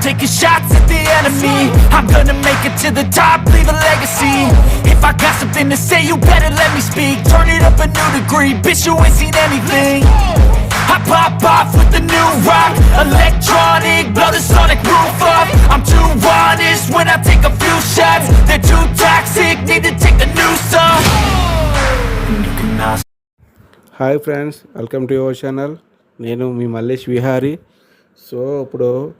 taking shots at the enemy. I'm gonna make it to the top, leave a legacy. If I got something to say, you better let me speak. Turn it up a new degree, bitch you ain't seen anything. I pop off with the new rock Electronic, blow the sonic roof up. I'm too honest when I take a few shots. They're too toxic, need to take a new song. Hi friends, welcome to our channel. నేను మీ Mallesh Vihari. So ఇప్పుడు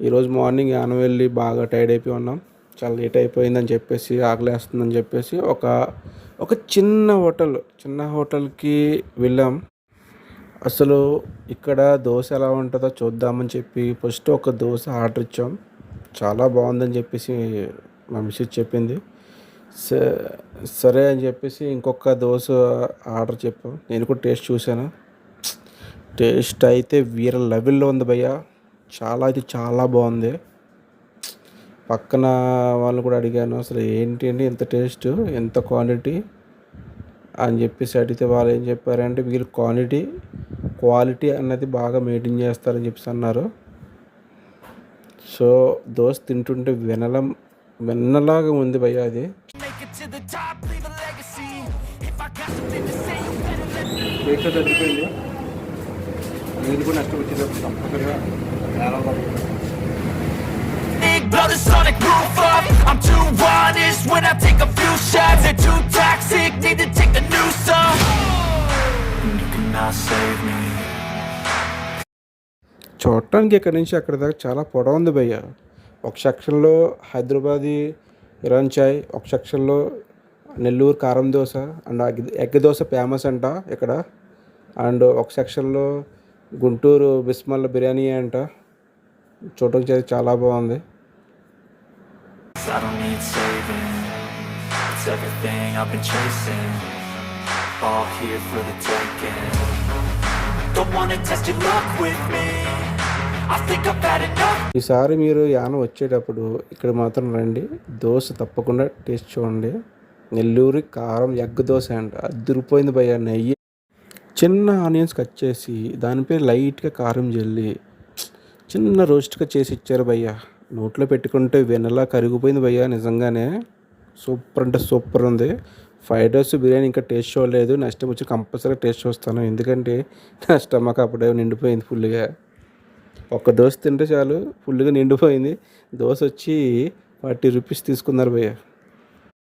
ఈరోజు morning Yanam వెళ్ళి బాగా tired అయిపోయి ఉన్నాం. చాలా late అయిపోయిందని చెప్పేసి ఆకలేస్తుందని చెప్పేసి ఒక ఒక చిన్న హోటల్ చిన్న హోటల్కి వెళ్ళాం. అసలు ఇక్కడ దోశ ఎలా ఉంటుందో చూద్దామని చెప్పి ఫస్ట్ ఒక దోశ ఆర్డర్ ఇచ్చాం. చాలా బాగుందని చెప్పేసి మా మిస్సెస్ చెప్పింది. స- సరే అని చెప్పేసి ఇంకొక దోశ ఆర్డర్ చెప్పాం. నేను కూడా టేస్ట్ చూశాను. టేస్ట్ అయితే వీర లెవెల్లో ఉంది భయ్య. చాలా అయితే చాలా బాగుంది. పక్కన వాళ్ళు కూడా అడిగాను అసలు ఏంటి అండి ఎంత టేస్ట్? ఎంత క్వాంటిటీ? అని చెప్పేసి అడిగితే వాళ్ళు ఏం చెప్పారంటే వీళ్ళు క్వాంటిటీ క్వాలిటీ అన్నది బాగా మెయింటైన్ చేస్తారని చెప్పేసి అన్నారు. సో దోశ తింటుంటే వెనలం వెన్నలాగా ఉంది భయ్య అది. తగ్గిపోయింది మీరు కూడా నెక్స్ట్ వచ్చేటప్పుడు the sonic roof up. I'm too honest when I take a few shots. They're too toxic, need to take the news off You cannot save me. చూడటానికి ఇక్కడ నుంచి అక్కడ దాకా చాలా పొడవు ఉంది భయ్య. ఒక సెక్షన్లో హైదరాబాదీ ఇరాన్ చాయ్ ఒక సెక్షన్లో నెల్లూరు కారం dosa and egg- egg dosa famous అంట ఇక్కడ. అండ్ ఒక సెక్షన్లో గుంటూరు బిస్మల్ బిర్యానీ అంట. చూడటం చాలా బాగుంది. ఈసారి మీరు యాన వచ్చేటప్పుడు ఇక్కడ మాత్రం రండి. దోశ తప్పకుండా టేస్ట్ చూడండి. నెల్లూరి కారం ఎగ్ దోశ అంట. దురిపోయింది భయ్యా నెయ్యి. చిన్న ఆనియన్స్ కట్ చేసి దానిపై లైట్గా కారం జల్లి. చిన్న రోస్ట్గా చేసి ఇచ్చారు భయ్య. నోట్లో పెట్టుకుంటే వెనలా కరిగిపోయింది భయ్య నిజంగానే. సూపర్ అంటే సూపర్ ఉంది. ఫ్రైడ్ రైస్ బిర్యానీ ఇంకా టేస్ట్ చూడలేదు. నెక్స్ట్ టైం వచ్చి కంపల్సరీ టేస్ట్ చూస్తాను. ఎందుకంటే నా స్టమక్ అప్పుడే నిండిపోయింది ఫుల్గా. ఒక్క దోశ తింటే చాలు ఫుల్గా నిండిపోయింది. దోశ వచ్చి ఫార్టీ రూపీస్ తీసుకున్నారు భయ్య.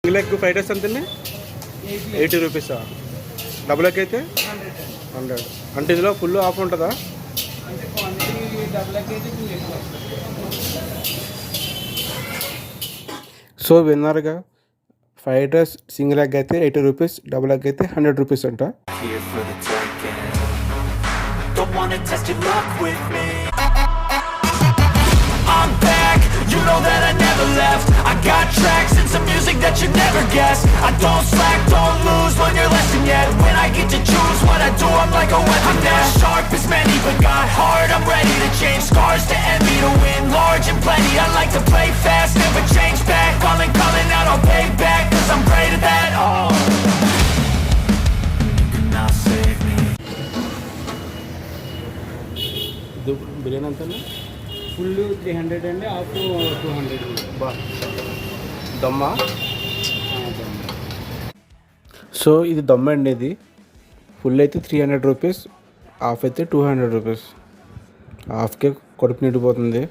ఎగ్ ఫ్రైడ్ రైస్ ఎంతండి ఎయిటీ. రూపీసా? డబుల్ ఎగ్ అయితే? హండ్రెడ్ అంటే ఇందులో ఫుల్ ఆఫ్ ఉంటుందా సో విన్నారుగా ఫ్రైడ్ రైస్ సింగిల్ ఎగ్ అయితే ఎయిటీ రూపీస్ డబుల్ ఎగ్ అయితే హండ్రెడ్ రూపీస్ అంట you know that I never left I got tracks and some music that you never guessed I don't slack, learn your lesson yet When I get to choose what I do, I'm like a weapon I'm not sharp as many, but got heart I'm ready to change scars to envy To win large and plenty I like to play fast, never change back Calling, calling out, I'll pay back Cause I'm great at that, oh You cannot save me biryani ఎంత full three hundred అండి half two hundred బా దమ్మా so ఇది దమ్ అండి ఇది. Full అయితే three hundred rupees half అయితే టూ హండ్రెడ్ రూపీస్ హాఫ్కే కడుపు నిండిపోతుంది.